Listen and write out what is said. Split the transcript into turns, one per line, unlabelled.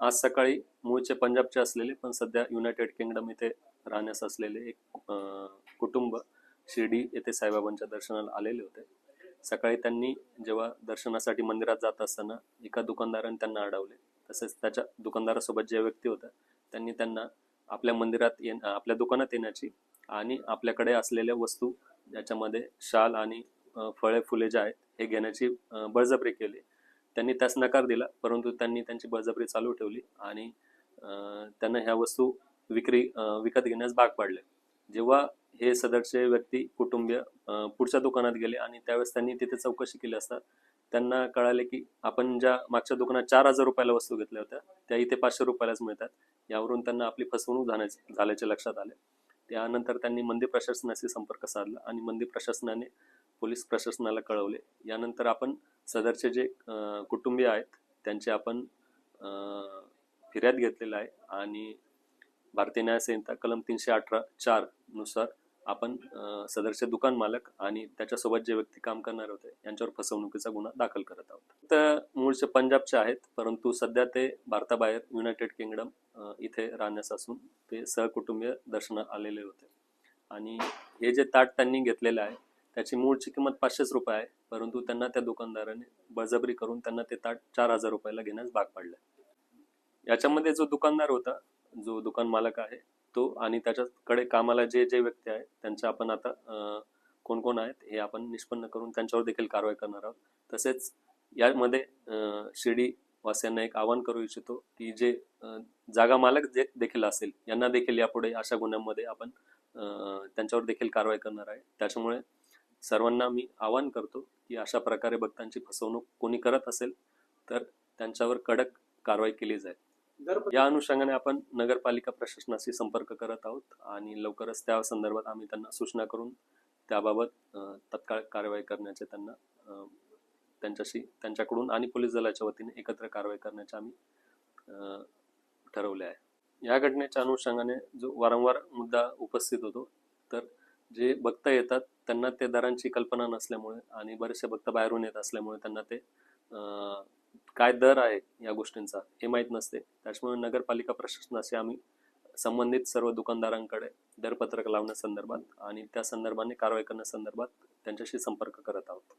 आज सकाळी मूळचे पंजाबचे असलेले पण सध्या युनायटेड किंगडम इथे राहण्यास असलेले एक कुटुंब शिर्डी येथे साईबाबांच्या दर्शनाला आलेले होते. सकाळी त्यांनी जेव्हा दर्शनासाठी मंदिरात जात असताना एका दुकानदाराने त्यांना अडवले. तसेच त्याच्या दुकानदारासोबत जे व्यक्ती होत्या त्यांनी त्यांना आपल्या मंदिरात येण आपल्या दुकानात येण्याची आणि आपल्याकडे असलेल्या वस्तू ज्याच्यामध्ये शाल आणि फळे फुले जे आहेत हे घेण्याची बळजबरी केली. त्यांनी त्यास नकार दिला परंतु त्यांनी त्यांची बळजबरी चालू ठेवली आणि त्यांना ह्या वस्तू विक्री विकत घेण्यास भाग पाडले. जेव्हा हे सदरचे व्यक्ती कुटुंबीय पुढच्या दुकानात गेले आणि त्यावेळेस त्यांनी तिथे चौकशी केली असता. त्यांना कळाले की आपण ज्या मागच्या दुकानात चार हजार रुपयाला वस्तू घेतल्या होत्या त्या इथे पाचशे रुपयालाच मिळतात. यावरून त्यांना आपली फसवणूक झाण्याचे झाल्याचे लक्षात आले. त्यानंतर त्यांनी मंदिर प्रशासनाशी संपर्क साधला आणि मंदिर प्रशासनाने पोलीस प्रशासनाला कळवले. यानंतर आपण सदरचे जे कुटुंबीय आहेत त्यांचे आपण फिर्याद घेतलेला आहे आणि भारतीय न्याय संहिता कलम तीनशे अठरा चारनुसार आपण सदरचे दुकान मालक आणि त्याच्यासोबत जे व्यक्ती काम करणार होते यांच्यावर फसवणुकीचा गुन्हा दाखल करत आहोत. तर मूळचे पंजाबचे आहेत परंतु सध्या ते भारताबाहेर युनायटेड किंगडम इथे राहण्यास असून ते सहकुटुंबीय दर्शनात आलेले होते. आणि हे जे ताट त्यांनी घेतलेलं आहे त्याची मूळची किंमत पाचशेच रुपये आहे परंतु त्यांना त्या दुकानदाराने बळजबरी करून त्यांना ते ताट चार हजार रुपयाला घेण्यास भाग पाडलं. याच्यामध्ये जो दुकानदार होता जो दुकान मालक आहे तो आणि त्याच्याकडे कामाला जे जे व्यक्ती आहेत त्यांच्या आपण आता कोण कोण आहेत हे आपण निष्पन्न करून त्यांच्यावर देखील कारवाई करणार आहोत. तसेच यामध्ये शिर्डी वासियांना एक आवाहन करू इच्छितो की जे जागा मालक जे देखील असेल यांना देखील यापुढे अशा गुन्ह्यांमध्ये आपण त्यांच्यावर देखील कारवाई करणार आहे. त्याच्यामुळे सर्वांना मी आवाहन करतो की अशा प्रकारे भक्तांची फसवणूक कोणी करत असेल तर त्यांच्यावर कडक कारवाई केली जाईल. या अनुषंगाने आपण नगरपालिका प्रशासनाशी संपर्क करत आहोत आणि लवकरच त्या संदर्भात आम्ही त्यांना सूचना करून त्याबाबत तत्काळ कारवाई करण्याचे त्यांना त्यांच्याशी त्यांच्याकडून आणि पोलीस दलाच्या वतीने एकत्र कारवाई करण्याचे आम्ही ठरवले आहे. या घटनेच्या अनुषंगाने जो वारंवार मुद्दा उपस्थित होतो तर जे भक्त येतात त्यांना ते दरांची कल्पना नसल्यामुळे आणि बरेचसे भक्त बाहेरून येत असल्यामुळे त्यांना ते काय दर आहे या गोष्टींचा हे माहीत नसते. त्याच्यामुळे नगरपालिका प्रशासनाशी आम्ही संबंधित सर्व दुकानदारांकडे दरपत्रक लावण्यासंदर्भात आणि त्या संदर्भाने कारवाई करण्यासंदर्भात त्यांच्याशी संपर्क करत आहोत.